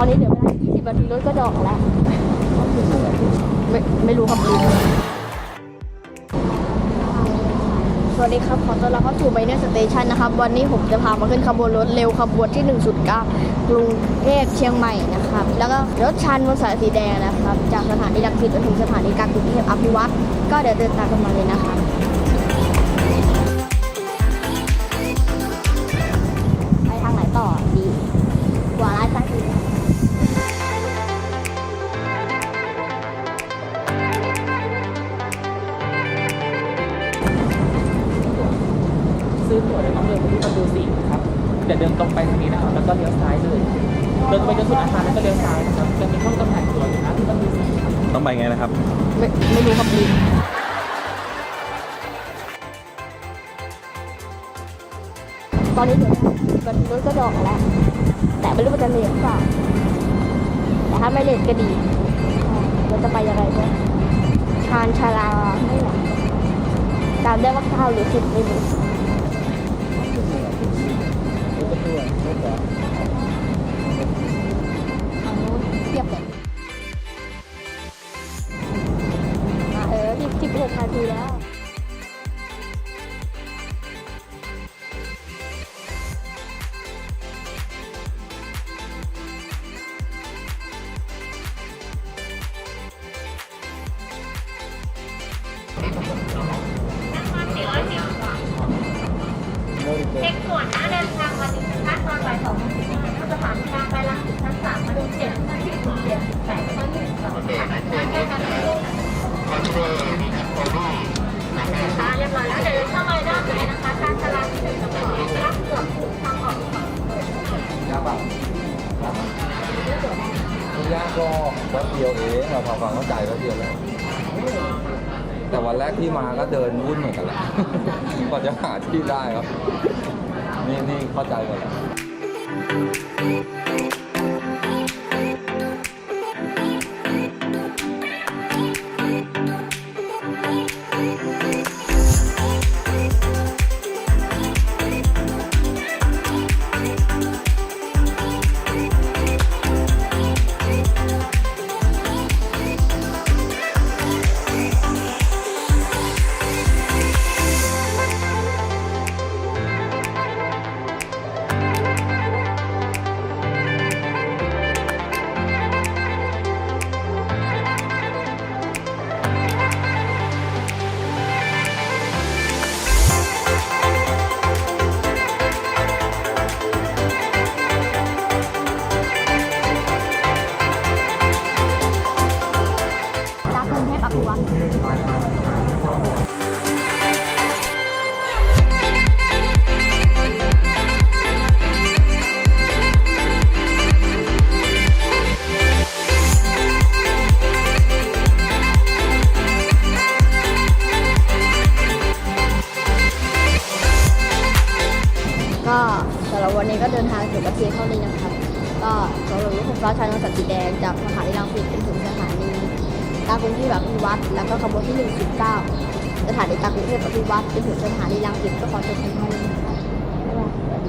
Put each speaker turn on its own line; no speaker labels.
ตอนนี้เดี๋ยวเวลา20นาทีรถก็จะออกแล้ว ไม่ไม่รู้ครับลืมสวัสดีครับ ขอต้อนรับเข้าสู่ไบเนอร์สเตชันนะครับ วันนี้ผมจะพามาขึ้นขบวนรถเร็วขบวนที่ 109 กรุงเทพเชียงใหม่นะครับ แล้วก็รถชันบนสายสีแดงนะครับ จากสถานีรังสิตจนถึงสถานีกลางกรุงเทพอภิวัตรก็เดี๋ยวเดินตามกันมาเลยนะครับ ที่
ประตูสี่ครับเดี๋ยวเดินตรงไปทางนี้นะครับแล้วก็เลี้ยวซ้ายเลยเดินไปจนสุดอาคารแล้วก็เลี้ยวซ้ายนะครับจะมีห้องจำหน่ายตั๋วอยู่นะที่ประตูสี่ครับ
ต้องไปไงนะครับ
ไม่ไม่รู้ครับลืมตอนนี้เดี๋ยววันรถก็จะออกแล้ว แต่ไม่รู้ว่าจะเลทหรือเปล่าแต่ถ้าไม่เลทก็ดีเราจะไปยังไงเนี่ยชานชาลาไม่หรอกจำได้ว่าเก้าหรือสิบไม่รู้ ทางนู้นเทียบเลยอะเออสิบสิบหกนาทีแล้ว
เช็คส่วนนะเดิน คะเรียบร้อยแล้วเดี๋ยวเดินเข้ามาด้านในนะคะการจราจรที่หนึ่งตำรวจรับเกือบทุกทางออก
ยากเปล่ายากก็แป๊บเดียวเองเราพอความเข้าใจแป๊บเดียวแล้วแต่วันแรกที่มาก็เดินวุ่นเหมือนกันแหละกว่าจะหาที่ได้ครับ นี่นี่เข้าใจหมดแล้ว
วันนี้ก็เดินทางถึงประเทศเท่านี้นะครับ ก็สำหรับรคุณพระชายนนท์สีแดงจากสถานีรังสิตจนถึงสถานีตากรุงเทพอภิวัตรแล้วก็ขบวนที่ 119 สถานีตากรุงเทพอภิวัตรจนถึงสถานีรังสิตก็ขอจบเพียงเท่านี้ครับครับ